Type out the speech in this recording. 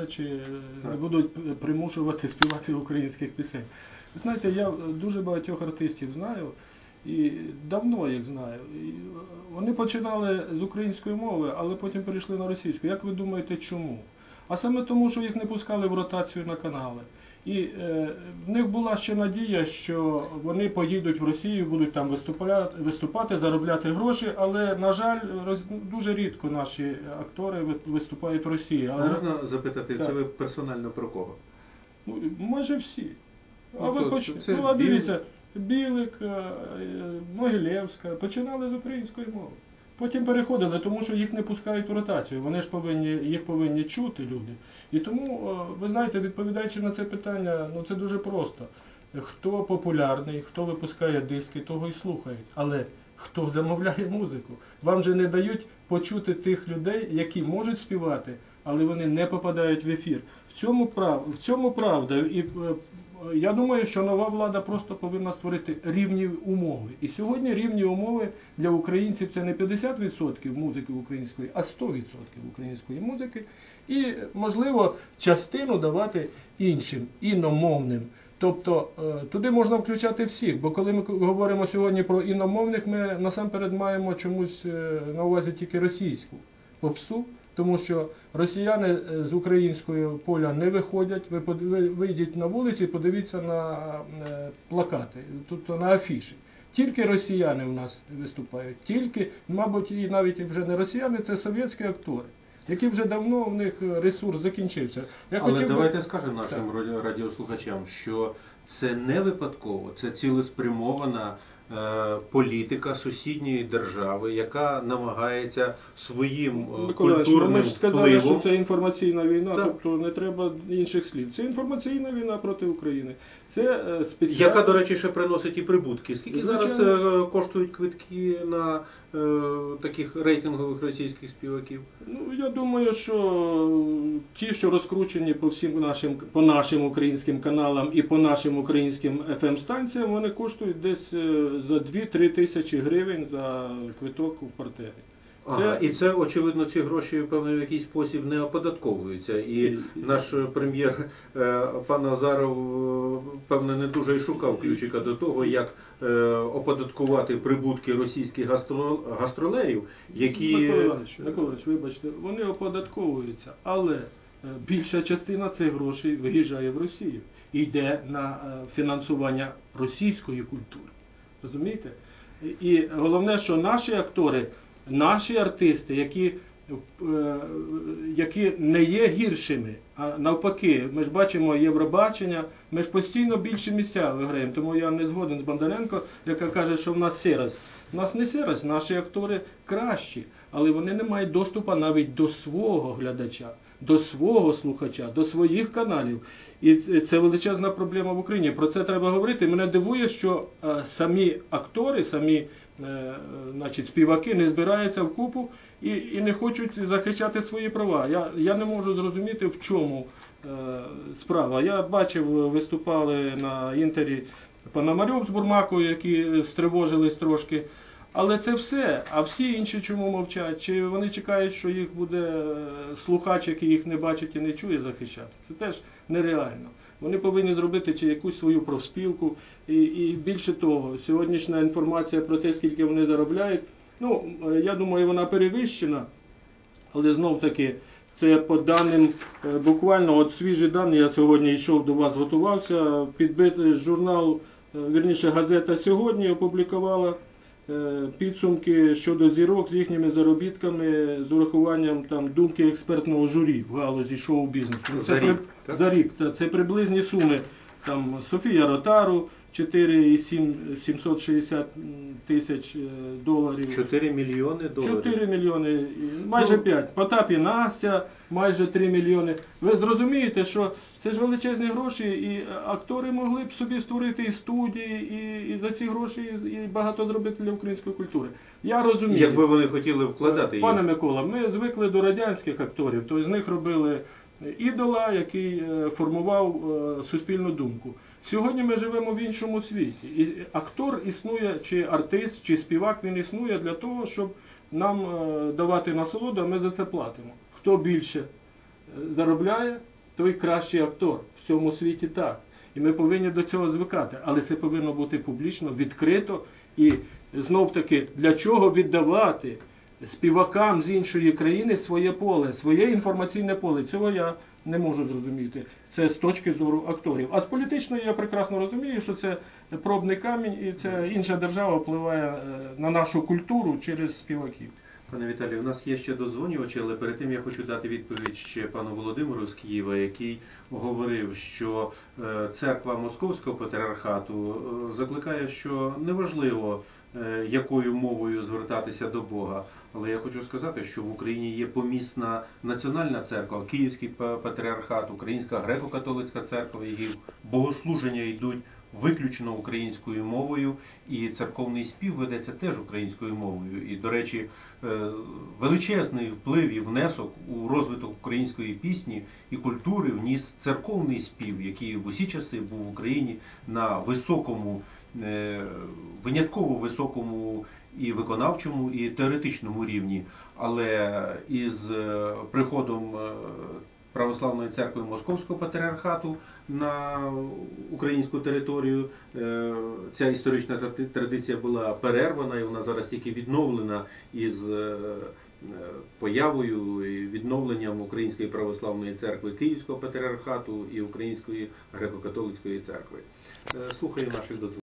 бояться чи е, не будуть примушувати співати українських пісень. Ви знаєте, я дуже багатьох артистів знаю і давно їх знаю. І е, вони починали з української мови, але потім перейшли на російську. Як ви думаєте, чому? А саме тому, що їх не пускали в ротацію на канали. І е, в них була ще надія, що вони поїдуть в Росію, будуть там виступати, виступати, заробляти гроші, але, на жаль, роз, дуже рідко наші актори виступають в Росії. Але можна запитати, це ви персонально про кого? ну, майже всі. А Ну, ви то- поч... це ну, а дивіться, Білик, е, е, Могилєвська починали з української мови. Потім переходили, тому що їх не пускають у ротацію. Вони ж повинні, їх повинні чути люди. І тому, е, ви знаєте, відповідаючи на це питання, ну це дуже просто. Хто популярний, хто випускає диски, того і слухають. Але хто замовляє музику? Вам же не дають почути тих людей, які можуть співати, але вони не попадають в ефір. В цьому прав... в цьому правда. І е, я думаю, що нова влада просто повинна створити рівні умови. І сьогодні рівні умови для українців це не 50% музики української, а 100% української музики. І, можливо, частину давати іншим, іномовним. Тобто е, туди можна включати всіх, бо коли ми говоримо сьогодні про іномовних, ми насамперед маємо чомусь е, на увазі тільки російську попсу, тому що росіяни е, з українського поля не виходять. Ви вийдіть на вулиці, подивіться на е, плакати, тобто на афіші. Тільки росіяни у нас виступають, тільки, мабуть, і навіть вже не росіяни, це совєтські актори, які вже давно в них ресурс закінчився. Я Але хотів би- давайте скажемо нашим раді- радіослухачам, що це не випадково, це цілеспрямована політика сусідньої держави, яка намагається своїм е, Миколаївич, ну, культурним ми ж сказали, впливом що це інформаційна війна, Так. тобто не треба інших слів. Це інформаційна війна проти України. Це е, спеціальна... Яка, до речі, ще приносить і прибутки. Скільки зараз Звичайно. е, коштують квитки на е, таких рейтингових російських співаків? Ну, я думаю, що ті, що розкручені по всім нашим по нашим українським каналам і по нашим українським fm станціям вони коштують десь е, за 2-3 тисячі гривень за квиток у партері. Ага, і це, очевидно, ці гроші певно в якийсь спосіб не оподатковуються. І наш е, прем'єр е, пан Азаров, е, певно, не дуже і шукав ключика до того, як оподаткувати прибутки російських гастро- гастролерів, які Миколаївич, Миколаївич, вибачте, вони оподатковуються, але більша частина цих грошей виїжджає в Росію і йде на фінансування російської культури. Розумієте? І- головне, що наші актори, наші артисти, які, е, які не є гіршими, а навпаки, ми ж бачимо Євробачення, ми ж постійно більші місця виграємо. Тому я не згоден з Бондаренко, яка каже, що в нас сірость. У нас не сірость, наші актори кращі, але вони не мають доступу навіть до свого глядача, до свого слухача, до своїх каналів. І це величезна проблема в Україні. Про це треба говорити. Мене дивує, що е, самі актори, самі е, значить, співаки не збираються в купу і, і не хочуть захищати свої права. Я, я не можу зрозуміти, в чому е, справа. Я бачив, виступали на інтері Пономарьов з Бурмакою, які стривожились трошки. Але це все. А всі інші чому мовчать? Чи вони чекають, що їх буде е, слухач, який їх не бачить і не чує, захищати? Це теж нереально. Вони повинні зробити чи якусь свою профспілку. І, і більше того, сьогоднішня інформація про те, скільки вони заробляють, ну е, я думаю, вона перевищена. Але знов таки, це по даним, е, буквально от свіжі дані, я сьогодні йшов до вас, готувався, підбитий журнал, вірніше газета сьогодні опублікувала підсумки щодо зірок з їхніми заробітками, з урахуванням там думки експертного журі в галузі шоу-бізнесу. За рік, при... за рік. Та, це приблизні суми. Там Софія Ротару 4,7 760 тисяч е, доларів. 4 мільйони доларів. 4 мільйони, майже Ну. 5. Потап і Настя, майже 3 мільйони. Ви зрозумієте, що це ж величезні гроші, і актори могли б собі створити і студії, і, і за ці гроші і, багато зробити для української культури. Я розумію. Якби вони хотіли вкладати їх. Пане Микола, ми звикли до радянських акторів, тобто з них робили ідола, який е, формував е, суспільну думку. Сьогодні ми живемо в іншому світі. І актор існує, чи артист, чи співак, він існує для того, щоб нам е, давати насолоду, а ми за це платимо. Хто більше е, заробляє, той кращий актор. В цьому світі так. І ми повинні до цього звикати. Але це повинно бути публічно, відкрито. І знов таки, для чого віддавати співакам з іншої країни своє поле, своє інформаційне поле. Цього я не можу зрозуміти. Це з точки зору акторів. А з політичної я прекрасно розумію, що це пробний камінь, і це інша держава впливає е, на нашу культуру через співаків. Пане Віталію, у нас є ще дозвонювачі, але перед тим я хочу дати відповідь ще пану Володимиру з Києва, який говорив, що е, церква Московського патріархату е, закликає, що неважливо, якою мовою звертатися до Бога. Але я хочу сказати, що в Україні є помісна національна церква, Київський патріархат, Українська греко-католицька церква, які богослуження йдуть виключно українською мовою, і церковний спів ведеться теж українською мовою. І, до речі, е, величезний вплив і внесок у розвиток української пісні і культури вніс церковний спів, який в усі часи був в Україні на високому, е, винятково високому і виконавчому, і теоретичному рівні. Але із е, приходом е, Православної церкви Московського патріархату на українську територію. Е, Ця історична традиція була перервана і вона зараз тільки відновлена із появою і відновленням Української православної церкви Київського патріархату і Української греко-католицької церкви. Слухаю наших дозволів.